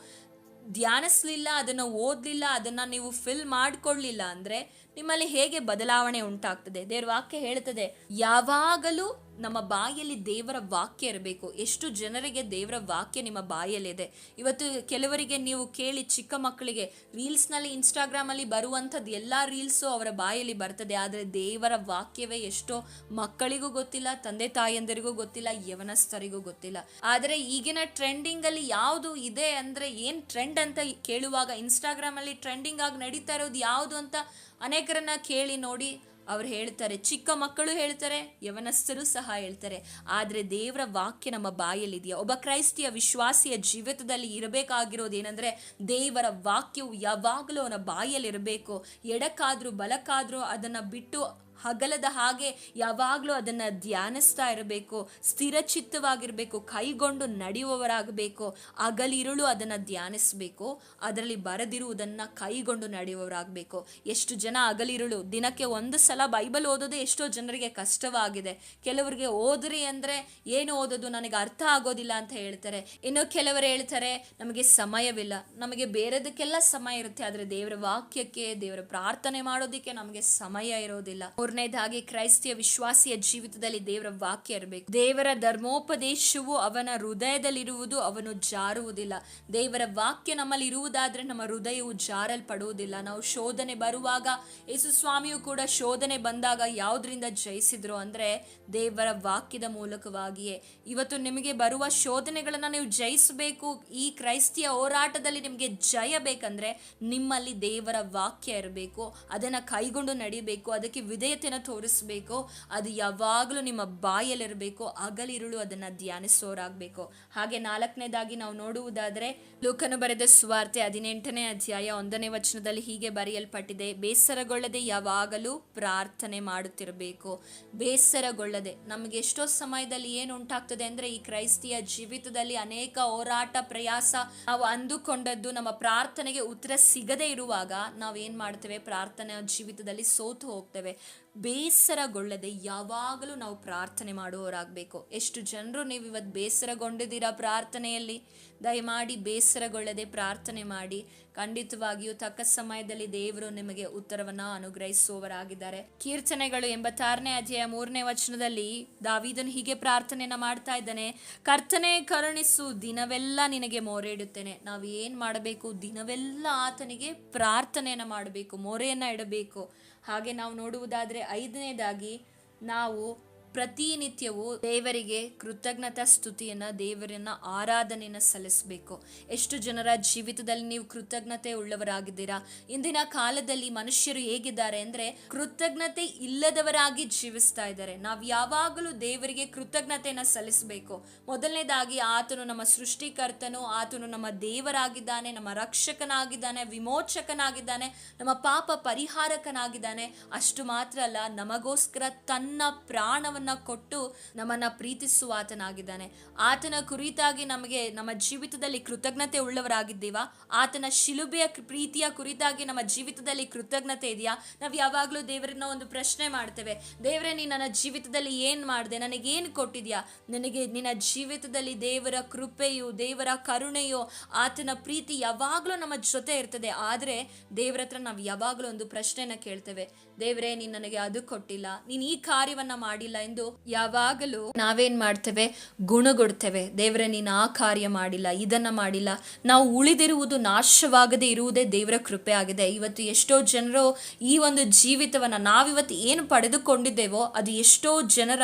ಧ್ಯಾನಿಸ್ಲಿಲ್ಲ ಅದನ್ನು ಓದಲಿಲ್ಲ ಅದನ್ನ ನೀವು ಫಿಲ್ ಮಾಡ್ಕೊಳ್ಳಿಲ್ಲ ಅಂದ್ರೆ ನಿಮ್ಮಲ್ಲಿ ಹೇಗೆ ಬದಲಾವಣೆ ಉಂಟಾಗ್ತದೆ? ದೇವರ ವಾಕ್ಯ ಹೇಳ್ತದೆ ಯಾವಾಗಲೂ ನಮ್ಮ ಬಾಯಲ್ಲಿ ದೇವರ ವಾಕ್ಯ ಇರಬೇಕು. ಎಷ್ಟು ಜನರಿಗೆ ದೇವರ ವಾಕ್ಯ ನಿಮ್ಮ ಬಾಯಲ್ಲಿದೆ. ಇವತ್ತು ಕೆಲವರಿಗೆ ನೀವು ಕೇಳಿ ಚಿಕ್ಕ ಮಕ್ಕಳಿಗೆ ರೀಲ್ಸ್ನಲ್ಲಿ ಇನ್ಸ್ಟಾಗ್ರಾಮಲ್ಲಿ ಬರುವಂಥದ್ದು ಎಲ್ಲ ರೀಲ್ಸು ಅವರ ಬಾಯಲ್ಲಿ ಬರ್ತದೆ. ಆದರೆ ದೇವರ ವಾಕ್ಯವೇ ಎಷ್ಟೋ ಮಕ್ಕಳಿಗೂ ಗೊತ್ತಿಲ್ಲ, ತಂದೆ ತಾಯಂದಿರಿಗೂ ಗೊತ್ತಿಲ್ಲ, ಯವನಸ್ಥರಿಗೂ ಗೊತ್ತಿಲ್ಲ. ಆದರೆ ಈಗಿನ ಟ್ರೆಂಡಿಂಗ್ ಅಲ್ಲಿ ಯಾವುದು ಇದೆ ಅಂದರೆ ಏನು ಟ್ರೆಂಡ್ ಅಂತ ಕೇಳುವಾಗ ಇನ್ಸ್ಟಾಗ್ರಾಮಲ್ಲಿ ಟ್ರೆಂಡಿಂಗ್ ಆಗಿ ನಡೀತಾ ಇರೋದು ಯಾವುದು ಅಂತ ಅನೇಕರನ್ನ ಕೇಳಿ ನೋಡಿ ಅವ್ರು ಹೇಳ್ತಾರೆ, ಚಿಕ್ಕ ಮಕ್ಕಳು ಹೇಳ್ತಾರೆ, ಯವನಸ್ಥರು ಸಹ ಹೇಳ್ತಾರೆ. ಆದರೆ ದೇವರ ವಾಕ್ಯ ನಮ್ಮ ಬಾಯಲ್ಲಿದೆಯಾ? ಒಬ್ಬ ಕ್ರೈಸ್ತಿಯ ವಿಶ್ವಾಸಿಯ ಜೀವಿತದಲ್ಲಿ ಇರಬೇಕಾಗಿರೋದು ಏನಂದ್ರೆ ದೇವರ ವಾಕ್ಯವು ಯಾವಾಗಲೂ ಅವನ ಬಾಯಲ್ಲಿರಬೇಕು. ಎಡಕ್ಕಾದರೂ ಬಲಕ್ಕಾದರೂ ಅದನ್ನು ಬಿಟ್ಟು ಹಗಲದ ಹಾಗೆ ಯಾವಾಗಲೂ ಅದನ್ನು ಧ್ಯಾನಿಸ್ತಾ ಇರಬೇಕು, ಸ್ಥಿರಚಿತ್ತವಾಗಿರಬೇಕು, ಕೈಗೊಂಡು ನಡೆಯುವವರಾಗಬೇಕು, ಹಗಲಿರುಳು ಅದನ್ನು ಧ್ಯಾನಿಸಬೇಕು, ಅದರಲ್ಲಿ ಬರೆದಿರುವುದನ್ನು ಕೈಗೊಂಡು ನಡೆಯುವವರಾಗಬೇಕು. ಎಷ್ಟು ಜನ ಹಗಲಿರುಳು, ದಿನಕ್ಕೆ ಒಂದು ಸಲ ಬೈಬಲ್ ಓದೋದೇ ಎಷ್ಟೋ ಜನರಿಗೆ ಕಷ್ಟವಾಗಿದೆ. ಕೆಲವರಿಗೆ ಓದ್ರಿ ಅಂದರೆ ಏನು ಓದೋದು ನನಗೆ ಅರ್ಥ ಆಗೋದಿಲ್ಲ ಅಂತ ಹೇಳ್ತಾರೆ. ಇನ್ನು ಕೆಲವರು ಹೇಳ್ತಾರೆ, ನಮಗೆ ಸಮಯವಿಲ್ಲ. ನಮಗೆ ಬೇರೆದಕ್ಕೆಲ್ಲ ಸಮಯ ಇರುತ್ತೆ, ಆದರೆ ದೇವರ ವಾಕ್ಯಕ್ಕೆ, ದೇವರ ಪ್ರಾರ್ಥನೆ ಮಾಡೋದಕ್ಕೆ ನಮಗೆ ಸಮಯ ಇರೋದಿಲ್ಲ. ಮೂರನೇದಾಗಿ ಕ್ರೈಸ್ತಿಯ ವಿಶ್ವಾಸಿಯ ಜೀವಿತದಲ್ಲಿ ದೇವರ ವಾಕ್ಯ ಇರಬೇಕು. ದೇವರ ಧರ್ಮೋಪದೇಶವು ಅವನ ಹೃದಯದಲ್ಲಿರುವುದು, ಅವನು ಜಾರುವುದಿಲ್ಲ. ದೇವರ ವಾಕ್ಯ ನಮ್ಮಲ್ಲಿ ಇರುವುದಾದ್ರೆ ನಮ್ಮ ಹೃದಯವು ಜಾರಲ್ಪಡುವುದಿಲ್ಲ. ನಾವು ಶೋಧನೆ ಬರುವಾಗ, ಯೇಸು ಸ್ವಾಮಿಯು ಕೂಡ ಶೋಧನೆ ಬಂದಾಗ ಯಾವುದರಿಂದ ಜಯಿಸಿದ್ರು ಅಂದ್ರೆ ದೇವರ ವಾಕ್ಯದ ಮೂಲಕವಾಗಿಯೇ. ಇವತ್ತು ನಿಮಗೆ ಬರುವ ಶೋಧನೆಗಳನ್ನ ನೀವು ಜಯಿಸಬೇಕು, ಈ ಕ್ರೈಸ್ತಿಯ ಹೋರಾಟದಲ್ಲಿ ನಿಮಗೆ ಜಯ ಬೇಕಂದ್ರೆ ನಿಮ್ಮಲ್ಲಿ ದೇವರ ವಾಕ್ಯ ಇರಬೇಕು. ಅದನ್ನ ಕೈಗೊಂಡು ನಡಿಬೇಕು, ಅದಕ್ಕೆ ವಿಧೇಯತೆಯನ್ನು ತೋರಿಸಬೇಕು, ಅದು ಯಾವಾಗಲೂ ನಿಮ್ಮ ಬಾಯಲ್ಲಿರಬೇಕು, ಹಗಲಿರುಳು ಅದನ್ನ ಧ್ಯಾನಿಸೋರಾಗಬೇಕು. ಹಾಗೆ ನಾಲ್ಕನೇದಾಗಿ ನಾವು ನೋಡುವುದಾದರೆ, ಲೋಕನು ಬರೆದ ಸುವಾರ್ತೆ ಹದಿನೆಂಟನೇ ಅಧ್ಯಾಯ ಒಂದನೇ ವಚನದಲ್ಲಿ ಹೀಗೆ ಬರೆಯಲ್ಪಟ್ಟಿದೆ, ಬೇಸರಗೊಳ್ಳದೆ ಯಾವಾಗಲೂ ಪ್ರಾರ್ಥನೆ ಮಾಡುತ್ತಿರಬೇಕು. ಬೇಸರಗೊಳ್ಳದೆ, ನಮಗೆ ಎಷ್ಟೋ ಸಮಯದಲ್ಲಿ ಏನು ಉಂಟಾಗ್ತದೆ ಅಂದ್ರೆ, ಈ ಕ್ರೈಸ್ತಿಯ ಜೀವಿತದಲ್ಲಿ ಅನೇಕ ಹೋರಾಟ, ಪ್ರಯಾಸ ನಾವು ಅಂದುಕೊಂಡದ್ದು ನಮ್ಮ ಪ್ರಾರ್ಥನೆಗೆ ಉತ್ತರ ಸಿಗದೆ ಇರುವಾಗ ನಾವು ಏನು ಮಾಡ್ತೇವೆ? ಪ್ರಾರ್ಥನೆ ಜೀವಿತದಲ್ಲಿ ಸೋತು ಹೋಗ್ತೇವೆ. ಬೇಸರಗೊಳ್ಳದೆ ಯಾವಾಗಲೂ ನಾವು ಪ್ರಾರ್ಥನೆ ಮಾಡುವವರಾಗಬೇಕು. ಎಷ್ಟು ಜನರು ನೀವು ಇವತ್ತು ಬೇಸರಗೊಂಡಿದ್ದೀರಾ ಪ್ರಾರ್ಥನೆಯಲ್ಲಿ? ದಯಮಾಡಿ ಬೇಸರಗೊಳ್ಳದೆ ಪ್ರಾರ್ಥನೆ ಮಾಡಿ. ಖಂಡಿತವಾಗಿಯೂ ತಕ್ಕ ಸಮಯದಲ್ಲಿ ದೇವರು ನಿಮಗೆ ಉತ್ತರವನ್ನು ಅನುಗ್ರಹಿಸುವವರಾಗಿದ್ದಾರೆ. ಕೀರ್ತನೆಗಳು ಎಂಬತ್ತಾರನೇ ಅಧ್ಯಾಯ ಮೂರನೇ ವಚನದಲ್ಲಿ ದಾವಿದನು ಹೀಗೆ ಪ್ರಾರ್ಥನೆಯನ್ನು ಮಾಡ್ತಾ ಇದ್ದಾನೆ, ಕರ್ತನೆ, ಕರುಣಿಸು, ದಿನವೆಲ್ಲ ನಿನಗೆ ಮೊರೆ ಇಡುತ್ತೇನೆ ನಾವು ಏನು ಮಾಡಬೇಕು? ದಿನವೆಲ್ಲ ಆತನಿಗೆ ಪ್ರಾರ್ಥನೆಯನ್ನು ಮಾಡಬೇಕು, ಮೊರೆಯನ್ನ ಇಡಬೇಕು. ಹಾಗೆ ನಾವು ನೋಡುವುದಾದರೆ ಐದನೇದಾಗಿ ನಾವು ಪ್ರತಿನಿತ್ಯವೂ ದೇವರಿಗೆ ಕೃತಜ್ಞತಾ ಸ್ತುತಿಯನ್ನ, ದೇವರನ್ನ ಆರಾಧನೆಯನ್ನ ಸಲ್ಲಿಸಬೇಕು. ಎಷ್ಟು ಜನರ ಜೀವಿತದಲ್ಲಿ ನೀವು ಕೃತಜ್ಞತೆ ಉಳ್ಳವರಾಗಿದ್ದೀರಾ? ಇಂದಿನ ಕಾಲದಲ್ಲಿ ಮನುಷ್ಯರು ಹೇಗಿದ್ದಾರೆ ಅಂದ್ರೆ ಕೃತಜ್ಞತೆ ಇಲ್ಲದವರಾಗಿ ಜೀವಿಸ್ತಾ ಇದ್ದಾರೆ. ನಾವು ಯಾವಾಗಲೂ ದೇವರಿಗೆ ಕೃತಜ್ಞತೆಯನ್ನು ಸಲ್ಲಿಸಬೇಕು. ಮೊದಲನೇದಾಗಿ, ಆತನು ನಮ್ಮ ಸೃಷ್ಟಿಕರ್ತನು, ಆತನು ನಮ್ಮ ದೇವರಾಗಿದ್ದಾನೆ, ನಮ್ಮ ರಕ್ಷಕನಾಗಿದ್ದಾನೆ, ವಿಮೋಚಕನಾಗಿದ್ದಾನೆ, ನಮ್ಮ ಪಾಪ ಪರಿಹಾರಕನಾಗಿದ್ದಾನೆ. ಅಷ್ಟು ಮಾತ್ರ ಅಲ್ಲ, ನಮಗೋಸ್ಕರ ತನ್ನ ಪ್ರಾಣವನ್ನು ಪ್ರಾಣವನ್ನ ಕೊಟ್ಟು ನಮ್ಮನ್ನ ಪ್ರೀತಿಸುವ ಆತನಾಗಿದ್ದಾನೆ. ಆತನ ಕುರಿತಾಗಿ ನಮಗೆ ನಮ್ಮ ಜೀವಿತದಲ್ಲಿ ಕೃತಜ್ಞತೆ ಉಳ್ಳವರಾಗಿದ್ದೀವಾ? ಆತನ ಶಿಲುಬೆಯ ಪ್ರೀತಿಯ ಕುರಿತಾಗಿ ನಮ್ಮ ಜೀವಿತದಲ್ಲಿ ಕೃತಜ್ಞತೆ ಇದೆಯಾ? ನಾವು ಯಾವಾಗಲೂ ದೇವರನ್ನ ಒಂದು ಪ್ರಶ್ನೆ ಮಾಡ್ತೇವೆ. ದೇವರೇ, ನೀ ನನ್ನ ಜೀವಿತದಲ್ಲಿ ಏನು ಮಾಡಿದೆ? ನನಗೇನು ಕೊಟ್ಟಿದ್ಯಾ? ನನಗೆ ನಿನ್ನ ಜೀವಿತದಲ್ಲಿ ದೇವರ ಕೃಪೆಯು, ದೇವರ ಕರುಣೆಯು, ಆತನ ಪ್ರೀತಿ ಯಾವಾಗಲೂ ನಮ್ಮ ಜೊತೆ ಇರ್ತದೆ. ಆದರೆ ದೇವರ ಹತ್ರ ನಾವು ಯಾವಾಗಲೂ ಒಂದು ಪ್ರಶ್ನೆನ ಕೇಳ್ತೇವೆ. ದೇವರೇ, ನೀನು ನನಗೆ ಅದು ಕೊಟ್ಟಿಲ್ಲ. ನೀನು ಈ ಕಾರ್ಯವನ್ನ ಮಾಡಿಲ್ಲ. ಎಂದು ಯಾವಾಗಲೂ ನಾವೇನ್ ಮಾಡ್ತೇವೆ? ಗುಣಗೊಡ್ತೇವೆ. ದೇವರ, ನೀನು ಆ ಕಾರ್ಯ ಮಾಡಿಲ್ಲ, ಇದನ್ನ ಮಾಡಿಲ್ಲ. ನಾವು ಉಳಿದಿರುವುದು ನಾಶವಾಗದೆ ಇರುವುದೇ ದೇವರ ಕೃಪೆ ಆಗಿದೆ. ಇವತ್ತು ಎಷ್ಟೋ ಜನರು ಈ ಒಂದು ಜೀವಿತವನ್ನ ನಾವಿವತ್ತು ಏನು ಪಡೆದುಕೊಂಡಿದ್ದೇವೋ, ಅದು ಎಷ್ಟೋ ಜನರ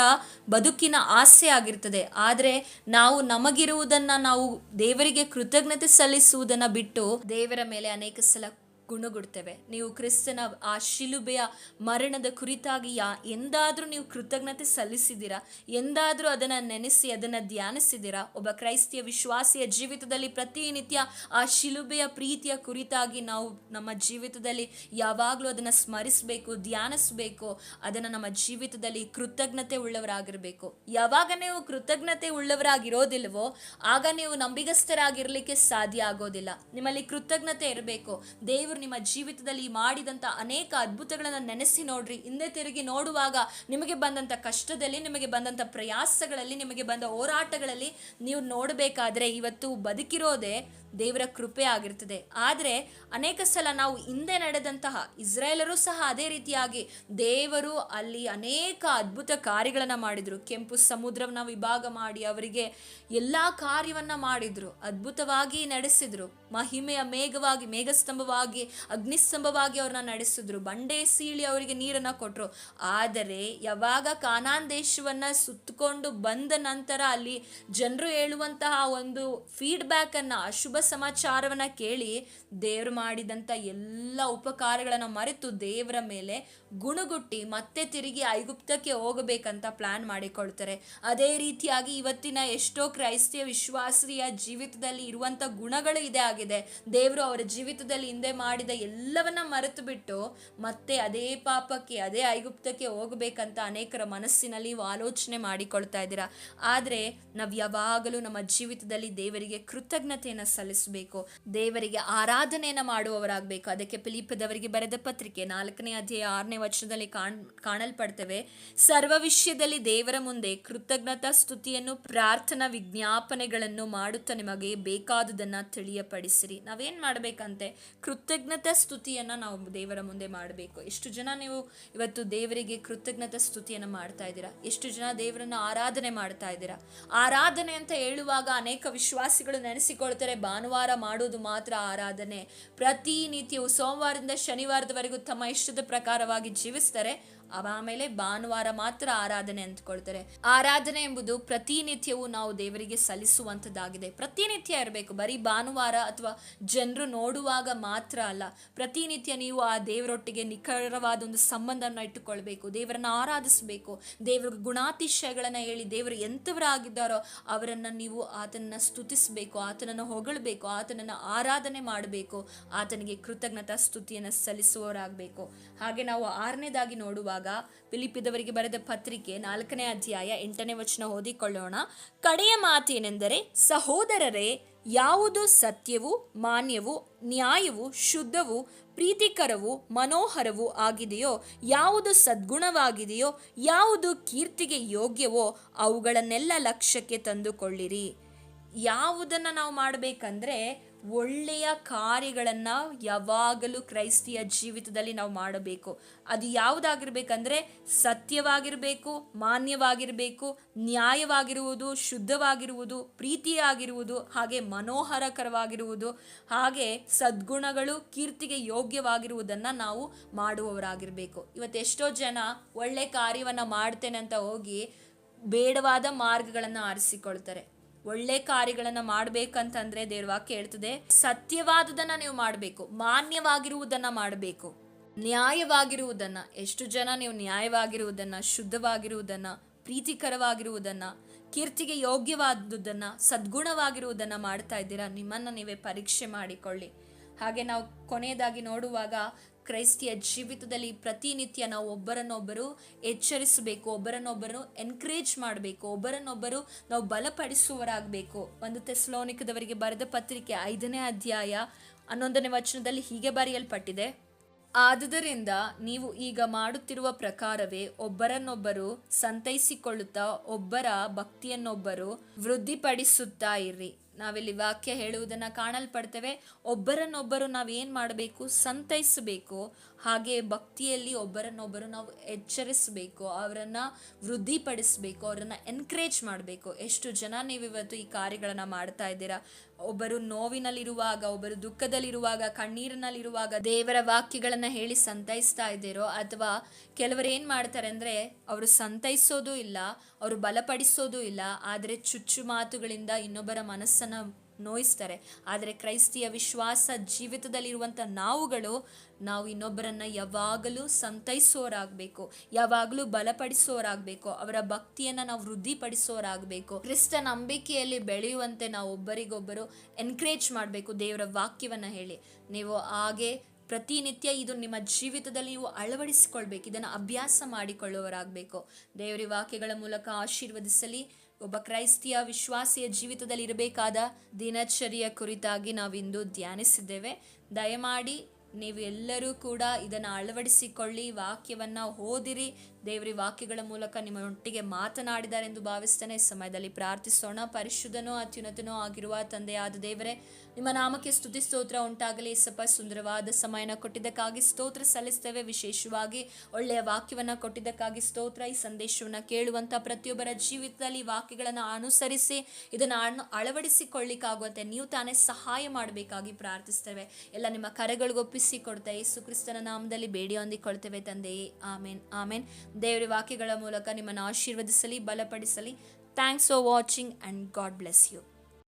ಬದುಕಿನ ಆಸೆ ಆಗಿರ್ತದೆ. ಆದರೆ ನಾವು ನಮಗಿರುವುದನ್ನ ನಾವು ದೇವರಿಗೆ ಕೃತಜ್ಞತೆ ಸಲ್ಲಿಸುವುದನ್ನ ಬಿಟ್ಟು ದೇವರ ಮೇಲೆ ಅನೇಕ ಸಲ ಗುಣಗುಡ್ತೇವೆ. ನೀವು ಕ್ರಿಸ್ತನ ಆ ಶಿಲುಬೆಯ ಮರಣದ ಕುರಿತಾಗಿ ಯಾ ಎಂದಾದರೂ ನೀವು ಕೃತಜ್ಞತೆ ಸಲ್ಲಿಸಿದ್ದೀರಾ? ಎಂದಾದರೂ ಅದನ್ನು ನೆನೆಸಿ, ಅದನ್ನು ಧ್ಯಾನಿಸಿದ್ದೀರಾ? ಒಬ್ಬ ಕ್ರೈಸ್ತಿಯ ವಿಶ್ವಾಸಿಯ ಜೀವಿತದಲ್ಲಿ ಪ್ರತಿನಿತ್ಯ ಆ ಶಿಲುಬೆಯ ಪ್ರೀತಿಯ ಕುರಿತಾಗಿ ನಾವು ನಮ್ಮ ಜೀವಿತದಲ್ಲಿ ಯಾವಾಗಲೂ ಅದನ್ನು ಸ್ಮರಿಸಬೇಕು, ಧ್ಯಾನಿಸಬೇಕು. ಅದನ್ನು ನಮ್ಮ ಜೀವಿತದಲ್ಲಿ ಕೃತಜ್ಞತೆ ಉಳ್ಳವರಾಗಿರಬೇಕು. ಯಾವಾಗ ನೀವು ಕೃತಜ್ಞತೆ ಉಳ್ಳವರಾಗಿರೋದಿಲ್ವೋ, ಆಗ ನೀವು ನಂಬಿಗಸ್ತರಾಗಿರ್ಲಿಕ್ಕೆ ಸಾಧ್ಯ ಆಗೋದಿಲ್ಲ. ನಿಮ್ಮಲ್ಲಿ ಕೃತಜ್ಞತೆ ಇರಬೇಕು. ದೇವರು ನಿಮ್ಮ ಜೀವಿತದಲ್ಲಿ ಮಾಡಿದಂತ ಅನೇಕ ಅದ್ಭುತಗಳನ್ನ ನೆನೆಸಿ ನೋಡ್ರಿ. ಹಿಂದೆ ತಿರುಗಿ ನೋಡುವಾಗ ನಿಮಗೆ ಬಂದಂತ ಕಷ್ಟದಲ್ಲಿ, ನಿಮಗೆ ಬಂದಂತ ಪ್ರಯಾಸಗಳಲ್ಲಿ, ನಿಮಗೆ ಬಂದ ಹೋರಾಟಗಳಲ್ಲಿ ನೀವು ನೋಡಬೇಕಾದ್ರೆ ಇವತ್ತು ಬದುಕಿರೋದೇ ದೇವರ ಕೃಪೆ ಆಗಿರ್ತದೆ. ಆದರೆ ಅನೇಕ ಸಲ ನಾವು ಹಿಂದೆ ನಡೆದಂತಹ ಇಸ್ರಾಯೇಲರು ಸಹ ಅದೇ ರೀತಿಯಾಗಿ ದೇವರು ಅಲ್ಲಿ ಅನೇಕ ಅದ್ಭುತ ಕಾರ್ಯಗಳನ್ನ ಮಾಡಿದ್ರು. ಕೆಂಪು ಸಮುದ್ರವನ್ನ ವಿಭಾಗ ಮಾಡಿ ಅವರಿಗೆ ಎಲ್ಲಾ ಕಾರ್ಯವನ್ನ ಮಾಡಿದ್ರು. ಅದ್ಭುತವಾಗಿ ನಡೆಸಿದ್ರು. ಮಹಿಮೆಯ ಮೇಘವಾಗಿ, ಮೇಘಸ್ತಂಭವಾಗಿ ಅಗ್ನಿಸ್ತಂಭವಾಗಿ ಅವ್ರನ್ನ ನಡೆಸಿದ್ರು. ಬಂಡೆ ಸೀಳಿ ಅವರಿಗೆ ನೀರನ್ನ ಕೊಟ್ರು. ಆದರೆ ಯಾವಾಗ ಕಾನಾನ್ ದೇಶವನ್ನ ಸುತ್ತಕೊಂಡು ಬಂದ ನಂತರ ಅಲ್ಲಿ ಜನರು ಹೇಳುವಂತಹ ಒಂದು ಫೀಡ್ಬ್ಯಾಕ್ ಅನ್ನ, ಅಶುಭ ಸಮಾಚಾರವನ್ನ ಕೇಳಿ ದೇವರು ಮಾಡಿದಂತ ಎಲ್ಲ ಉಪಕಾರಗಳನ್ನ ಮರೆತು ದೇವರ ಮೇಲೆ ಗುಣಗುಟ್ಟಿ ಮತ್ತೆ ತಿರುಗಿ ಐಗುಪ್ತಕ್ಕೆ ಹೋಗಬೇಕಂತ ಪ್ಲಾನ್ ಮಾಡಿಕೊಳ್ತಾರೆ. ಅದೇ ರೀತಿಯಾಗಿ ಇವತ್ತಿನ ಎಷ್ಟೋ ಕ್ರೈಸ್ತಿಯ ವಿಶ್ವಾಸಿಯ ಜೀವಿತದಲ್ಲಿ ಇರುವಂತ ಗುಣಗಳು ಇದೇ ಆಗಿದೆ. ದೇವರು ಅವರ ಜೀವಿತದಲ್ಲಿ ಹಿಂದೆ ಮಾಡಿದ ಎಲ್ಲವನ್ನ ಮರೆತು ಬಿಟ್ಟು ಮತ್ತೆ ಅದೇ ಪಾಪಕ್ಕೆ, ಅದೇ ಐಗುಪ್ತಕ್ಕೆ ಹೋಗಬೇಕಂತ ಅನೇಕರ ಮನಸ್ಸಿನಲ್ಲಿ ಆಲೋಚನೆ ಮಾಡಿಕೊಳ್ತಾ ಇದ್ದೀರಾ? ಆದರೆ ನಾವು ಯಾವಾಗಲೂ ನಮ್ಮ ಜೀವಿತದಲ್ಲಿ ದೇವರಿಗೆ ಕೃತಜ್ಞತೆಯನ್ನು ಸಲ್ಲಿಸಬೇಕು. ದೇವರಿಗೆ ಆರಾಧನೆಯನ್ನು ಮಾಡುವವರಾಗಬೇಕು? ಅದಕ್ಕೆ ಫಿಲಿಪದವರಿಗೆ ಬರೆದ ಪತ್ರಿಕೆ ನಾಲ್ಕನೇ ಅಧ್ಯಾಯ ಆರನೇ ವಚನದಲ್ಲಿ ಕಾಣ್, ಕಾಣಲ್ಪಡ್ತೇವೆ, ಸರ್ವ ವಿಷಯದಲ್ಲಿ ದೇವರ ಮುಂದೆ ಕೃತಜ್ಞತಾ ಸ್ತುತಿಯನ್ನು, ಪ್ರಾರ್ಥನಾ ವಿಜ್ಞಾಪನೆಗಳನ್ನು ಮಾಡುತ್ತಾ ನಿಮಗೆ ಬೇಕಾದುದನ್ನು ತಿಳಿಯಪಡಿಸಿರಿ. ನಾವೇನು ಮಾಡಬೇಕಂತೆ? ಕೃತಜ್ಞತಾ ಸ್ತುತಿಯನ್ನ ನಾವು ದೇವರ ಮುಂದೆ ಮಾಡಬೇಕು. ಎಷ್ಟು ಜನ ನೀವು ಇವತ್ತು ದೇವರಿಗೆ ಕೃತಜ್ಞತಾ ಸ್ತುತಿಯನ್ನ ಮಾಡ್ತಾ ಇದ್ದೀರಾ? ಎಷ್ಟು ಜನ ದೇವರನ್ನ ಆರಾಧನೆ ಮಾಡ್ತಾ ಇದ್ದೀರಾ? ಆರಾಧನೆ ಅಂತ ಹೇಳುವಾಗ ಅನೇಕ ವಿಶ್ವಾಸಿಗಳು ನೆನೆಸಿಕೊಳ್ತಾರೆ, ಭಾನುವಾರ ಮಾಡೋದು ಮಾತ್ರ ಆರಾಧನೆ. ಪ್ರತಿನಿತ್ಯವೂ ಸೋಮವಾರದಿಂದ ಶನಿವಾರದವರೆಗೂ ತಮ್ಮ ಇಷ್ಟದ ಪ್ರಕಾರವಾಗಿ ಜೀವಿಸ್ತಾರೆ ಆಮೇಲೆ ಭಾನುವಾರ ಮಾತ್ರ ಆರಾಧನೆ ಅಂದ್ಕೊಳ್ತಾರೆ ಆರಾಧನೆ ಎಂಬುದು ಪ್ರತಿನಿತ್ಯವೂ ನಾವು ದೇವರಿಗೆ ಸಲ್ಲಿಸುವಂಥದ್ದಾಗಿದೆ. ಪ್ರತಿನಿತ್ಯ ಇರಬೇಕು. ಬರೀ ಭಾನುವಾರ ಅಥವಾ ಜನರು ನೋಡುವಾಗ ಮಾತ್ರ ಅಲ್ಲ. ಪ್ರತಿನಿತ್ಯ ನೀವು ಆ ದೇವರೊಟ್ಟಿಗೆ ನಿಖರವಾದ ಒಂದು ಸಂಬಂಧವನ್ನು ಇಟ್ಟುಕೊಳ್ಬೇಕು. ದೇವರನ್ನ ಆರಾಧಿಸಬೇಕು. ದೇವರ ಗುಣಾತಿಶಯಗಳನ್ನ ಹೇಳಿ ದೇವರು ಎಂಥವರಾಗಿದ್ದಾರೋ ಅವರನ್ನ ನೀವು ಆತನನ್ನು ಸ್ತುತಿಸಬೇಕು. ಆತನನ್ನು ಹೊಗಳಬೇಕು. ಆತನನ್ನು ಆರಾಧನೆ ಮಾಡಬೇಕು. ಆತನಿಗೆ ಕೃತಜ್ಞತಾ ಸ್ತುತಿಯನ್ನು ಸಲ್ಲಿಸುವವರಾಗಬೇಕು. ಹಾಗೆ ನಾವು ಆರನೇದಾಗಿ ನೋಡುವಾಗ ಫಿಲಿಪಿದವರಿಗೆ ಬರೆದ ಪತ್ರಿಕೆ ನಾಲ್ಕನೇ ಅಧ್ಯಾಯ ಎಂಟನೇ ವಚನ ಓದಿಕೊಳ್ಳೋಣ. ಕಡೆಯ ಮಾತೇನೆಂದರೆ, ಸಹೋದರರೇ, ಯಾವುದು ಸತ್ಯವು, ಮಾನ್ಯವು, ನ್ಯಾಯವು, ಶುದ್ಧವು, ಪ್ರೀತಿಕರವು, ಮನೋಹರವೂ ಆಗಿದೆಯೋ, ಯಾವುದು ಸದ್ಗುಣವಾಗಿದೆಯೋ, ಯಾವುದು ಕೀರ್ತಿಗೆ ಯೋಗ್ಯವೋ, ಅವುಗಳನ್ನೆಲ್ಲ ಲಕ್ಷ್ಯಕ್ಕೆ ತಂದುಕೊಳ್ಳಿರಿ. ಯಾವುದನ್ನು ನಾವು ಮಾಡಬೇಕಂದ್ರೆ ಒಳ್ಳೆಯ ಕಾರ್ಯಗಳನ್ನು ಯಾವಾಗಲೂ ಕ್ರೈಸ್ತಿಯ ಜೀವಿತದಲ್ಲಿ ನಾವು ಮಾಡಬೇಕು. ಅದು ಯಾವುದಾಗಿರ್ಬೇಕಂದ್ರೆ ಸತ್ಯವಾಗಿರಬೇಕು, ಮಾನ್ಯವಾಗಿರಬೇಕು, ನ್ಯಾಯವಾಗಿರುವುದು, ಶುದ್ಧವಾಗಿರುವುದು, ಪ್ರೀತಿಯಾಗಿರುವುದು, ಹಾಗೆ ಮನೋಹರಕರವಾಗಿರುವುದು, ಹಾಗೆ ಸದ್ಗುಣಗಳು ಕೀರ್ತಿಗೆ ಯೋಗ್ಯವಾಗಿರುವುದನ್ನು ನಾವು ಮಾಡುವವರಾಗಿರಬೇಕು. ಇವತ್ತೆಷ್ಟೋ ಜನ ಒಳ್ಳೆ ಕಾರ್ಯವನ್ನು ಮಾಡ್ತೇನೆ ಅಂತ ಹೋಗಿ ಬೇಡವಾದ ಮಾರ್ಗಗಳನ್ನು ಆರಿಸಿಕೊಳ್ತಾರೆ. ಒಳ್ಳೆ ಕಾರ್ಯಗಳನ್ನ ಮಾಡ್ಬೇಕಂತಂದ್ರೆ ದೇವ್ರ ವಾಕ್ಯ ಹೇಳ್ತದೆ, ಸತ್ಯವಾದುದನ್ನ ನೀವು ಮಾಡಬೇಕು, ಮಾನ್ಯವಾಗಿರುವುದನ್ನ ಮಾಡಬೇಕು, ನ್ಯಾಯವಾಗಿರುವುದನ್ನ, ಎಷ್ಟು ಜನ ನೀವು ನ್ಯಾಯವಾಗಿರುವುದನ್ನ, ಶುದ್ಧವಾಗಿರುವುದನ್ನ, ಪ್ರೀತಿಕರವಾಗಿರುವುದನ್ನ, ಕೀರ್ತಿಗೆ ಯೋಗ್ಯವಾದುದನ್ನ, ಸದ್ಗುಣವಾಗಿರುವುದನ್ನ ಮಾಡ್ತಾ ಇದ್ದೀರಾ, ನಿಮ್ಮನ್ನ ನೀವೇ ಪರೀಕ್ಷೆ ಮಾಡಿಕೊಳ್ಳಿ. ಹಾಗೆ ನಾವು ಕೊನೆಯದಾಗಿ ನೋಡುವಾಗ ಕ್ರೈಸ್ತಿಯ ಜೀವಿತದಲ್ಲಿ ಪ್ರತಿನಿತ್ಯ ನಾವು ಒಬ್ಬರನ್ನೊಬ್ಬರು ಎಚ್ಚರಿಸಬೇಕು ಒಬ್ಬರನ್ನೊಬ್ಬರು ಎನ್ಕರೇಜ್ ಮಾಡಬೇಕು, ಒಬ್ಬರನ್ನೊಬ್ಬರು ನಾವು ಬಲಪಡಿಸುವರಾಗಬೇಕು ಒಂದು ತೆಸ್ಲೋನಿಕದವರಿಗೆ ಬರೆದ ಪತ್ರಿಕೆ ಐದನೇ ಅಧ್ಯಾಯ ಹನ್ನೊಂದನೇ ವಚನದಲ್ಲಿ ಹೀಗೆ ಬರೆಯಲ್ಪಟ್ಟಿದೆ, ಆದುದರಿಂದ ನೀವು ಈಗ ಮಾಡುತ್ತಿರುವ ಪ್ರಕಾರವೇ ಒಬ್ಬರನ್ನೊಬ್ಬರು ಸಂತೈಸಿಕೊಳ್ಳುತ್ತಾ, ಒಬ್ಬರ ಭಕ್ತಿಯನ್ನೊಬ್ಬರು ವೃದ್ಧಿಪಡಿಸುತ್ತಾ ಇರ್ರಿ ನಾವಿಲ್ಲಿ ವಾಕ್ಯ ಹೇಳುವುದನ್ನು ಕಾಣಲ್ಪಡ್ತೇವೆ. ಒಬ್ಬರನ್ನೊಬ್ಬರು ನಾವೇನು ಮಾಡಬೇಕು? ಸಂತೈಸಬೇಕು. ಹಾಗೆ ಭಕ್ತಿಯಲ್ಲಿ ಒಬ್ಬರನ್ನೊಬ್ಬರು ನಾವು ಎಚ್ಚರಿಸಬೇಕು, ಅವರನ್ನು ವೃದ್ಧಿಪಡಿಸಬೇಕು, ಅವರನ್ನು ಎನ್ಕರೇಜ್ ಮಾಡಬೇಕು. ಎಷ್ಟು ಜನ ನೀವು ಇವತ್ತು ಈ ಕಾರ್ಯಗಳನ್ನು ಮಾಡ್ತಾ ಇದ್ದೀರಾ? ಒಬ್ಬರು ನೋವಿನಲ್ಲಿರುವಾಗ, ಒಬ್ಬರು ದುಃಖದಲ್ಲಿರುವಾಗ, ಕಣ್ಣೀರಿನಲ್ಲಿರುವಾಗ ದೇವರ ವಾಕ್ಯಗಳನ್ನು ಹೇಳಿ ಸಂತೈಸ್ತಾ ಇದ್ದೀರೋ ಅಥವಾ ಕೆಲವರು ಏನು ಮಾಡ್ತಾರೆ ಅಂದರೆ ಅವರು ಸಂತೈಸೋದು ಇಲ್ಲ, ಅವರು ಬಲಪಡಿಸೋದು ಇಲ್ಲ, ಆದರೆ ಚುಚ್ಚು ಮಾತುಗಳಿಂದ ಇನ್ನೊಬ್ಬರ ಮನಸ್ಸನ್ನು ನೋಯಿಸ್ತಾರೆ. ಆದರೆ ಕ್ರೈಸ್ತಿಯ ವಿಶ್ವಾಸ ಜೀವಿತದಲ್ಲಿರುವಂಥ ನಾವುಗಳು, ನಾವು ಇನ್ನೊಬ್ಬರನ್ನ ಯಾವಾಗಲೂ ಸಂತೈಸೋರಾಗಬೇಕು, ಯಾವಾಗಲೂ ಬಲಪಡಿಸೋರಾಗಬೇಕು, ಅವರ ಭಕ್ತಿಯನ್ನು ನಾವು ವೃದ್ಧಿಪಡಿಸೋರಾಗಬೇಕು. ಕ್ರಿಸ್ತ ನಂಬಿಕೆಯಲ್ಲಿ ಬೆಳೆಯುವಂತೆ ನಾವು ಒಬ್ಬರಿಗೊಬ್ಬರು ಎನ್ಕರೇಜ್ ಮಾಡಬೇಕು, ದೇವರ ವಾಕ್ಯವನ್ನು ಹೇಳಿ. ನೀವು ಹಾಗೆ ಪ್ರತಿನಿತ್ಯ ಇದು ನಿಮ್ಮ ಜೀವಿತದಲ್ಲಿ ನೀವು ಅಳವಡಿಸಿಕೊಳ್ಬೇಕು, ಇದನ್ನು ಅಭ್ಯಾಸ ಮಾಡಿಕೊಳ್ಳುವರಾಗಬೇಕು ದೇವರ ವಾಕ್ಯಗಳ ಮೂಲಕ ಆಶೀರ್ವದಿಸಲಿ. ಒಬ್ಬ ಕ್ರೈಸ್ತಿಯ ವಿಶ್ವಾಸಿಯ ಜೀವಿತದಲ್ಲಿ ಇರಬೇಕಾದ ದಿನಚರಿಯ ಕುರಿತಾಗಿ ನಾವಿಂದು ಧ್ಯಾನಿಸಿದ್ದೇವೆ. ದಯಮಾಡಿ ನೀವು ಎಲ್ಲರೂ ಕೂಡ ಇದನ್ನು ಅಳವಡಿಸಿಕೊಳ್ಳಿ, ವಾಕ್ಯವನ್ನು ಓದಿರಿ ದೇವರಿ ವಾಕ್ಯಗಳ ಮೂಲಕ ನಿಮ್ಮೊಟ್ಟಿಗೆ ಮಾತನಾಡಿದ್ದಾರೆ ಎಂದು ಭಾವಿಸ್ತಾನೆ. ಈ ಸಮಯದಲ್ಲಿ ಪ್ರಾರ್ಥಿಸೋಣ. ಪರಿಶುದ್ಧನೋ, ಅತ್ಯುನ್ನತನೋ ಆಗಿರುವ ತಂದೆಯಾದ ದೇವರೇ, ನಿಮ್ಮ ನಾಮಕ್ಕೆ ಸ್ತುತಿ, ಸ್ತೋತ್ರ ಉಂಟಾಗಲಿ. ಸಪ ಸುಂದರವಾದ ಸಮಯನ ಕೊಟ್ಟಿದ್ದಕ್ಕಾಗಿ ಸ್ತೋತ್ರ ಸಲ್ಲಿಸ್ತೇವೆ. ವಿಶೇಷವಾಗಿ ಒಳ್ಳೆಯ ವಾಕ್ಯವನ್ನು ಕೊಟ್ಟಿದ್ದಕ್ಕಾಗಿ ಸ್ತೋತ್ರ. ಈ ಸಂದೇಶವನ್ನು ಕೇಳುವಂಥ ಪ್ರತಿಯೊಬ್ಬರ ಜೀವಿತದಲ್ಲಿ ವಾಕ್ಯಗಳನ್ನು ಅನುಸರಿಸಿ, ಇದನ್ನು ಅಳವಡಿಸಿಕೊಳ್ಳಿಕ್ಕಾಗುವಂತೆ ನೀವು ತಾನೇ ಸಹಾಯ ಮಾಡಬೇಕಾಗಿ ಪ್ರಾರ್ಥಿಸ್ತೇವೆ. ಎಲ್ಲ ನಿಮ್ಮ ಕರೆಗಳಿಗೊಪ್ಪಿಸಿ ಕೊಡ್ತಾ ಯೇಸು ಕ್ರಿಸ್ತನ ನಾಮದಲ್ಲಿ ಬೇಡಿ ಹೊಂದಿಕೊಳ್ತೇವೆ ತಂದೆಯೇ. ಆಮೇನ್ ಆಮೇನ್. ದೇವರ ವಾಕ್ಯಗಳ ಮೂಲಕ ನಿಮ್ಮನ್ನು ಆಶೀರ್ವದಿಸಲಿ ಬಲಪಡಿಸಲಿ. Thanks for watching and God bless you